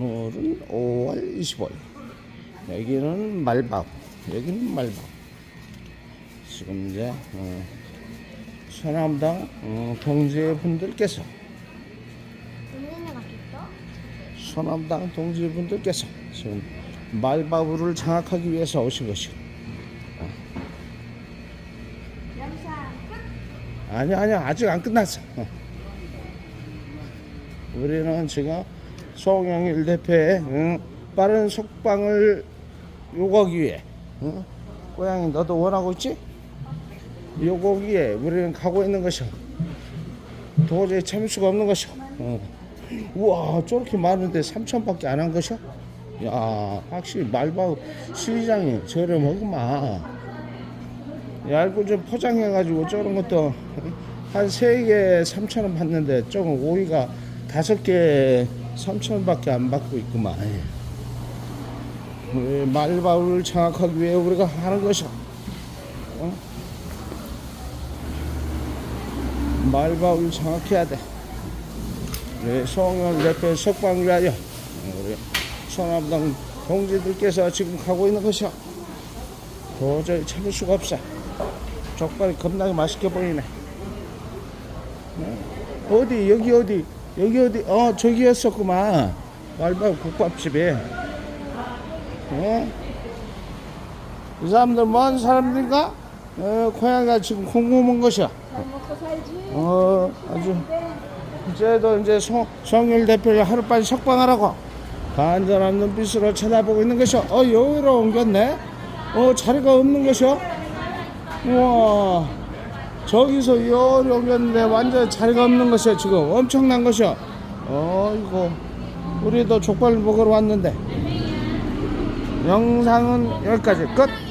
오늘은 5월 25일. 여기는 말밥. 여기는 말밥. 지금 이제 어, 서남당 어, 동지분들께서? 서남당 동지분들께서 지금 말바부를 장악하기 위해서 오신. 영상 끝? 아니 아니 아직 안 끝났어. 어. 우리는 지금 송영일 대표의 응, 빠른 속방을 요구하기 위해 응? 고양이 너도 원하고 있지? 요구하기 위해 우리는 가고 있는 것이오. 도저히 참을 수가 없는 것이오. 어. 우와 저렇게 많은데 3천밖에 안 한 것이오? 야 확실히 말바 시장이 저렴하구만. 얇고 좀 포장해 가지고 저런 것도 한세개 3천 원 받는데 조금 오이가 다섯 개 3천 원밖에 안 받고 있구만. 우리 말바울을 장악하기 위해 우리가 하는 것이야. 어? 말바울을 장악해야 돼. 우리 송영 대표 석방을 위하여 우리 서남당 동지들께서 지금 가고 있는 것이야. 도저히 참을 수가 없어. 족발이 겁나게 맛있게 보이네. 어? 어디 여기 어디 여기 어디 어 저기였었구만. 말바 국밥집에. 어? 이 사람들 뭔 사람들인가? 어, 고향가 지금 궁금한 것이야. 어, 아주 네. 이제도 이제 송, 송일 대표를 하루빨리 석방하라고 간절한 눈빛으로 쳐다보고 있는 것이오. 어, 여기로 옮겼네? 어, 자리가 없는 것이오. 우와, 저기서 옮겼는데 완전 자리가 없는 것이오, 지금. 엄청난 것이오. 어이고, 우리도 족발 먹으러 왔는데. 영상은 여기까지 끝.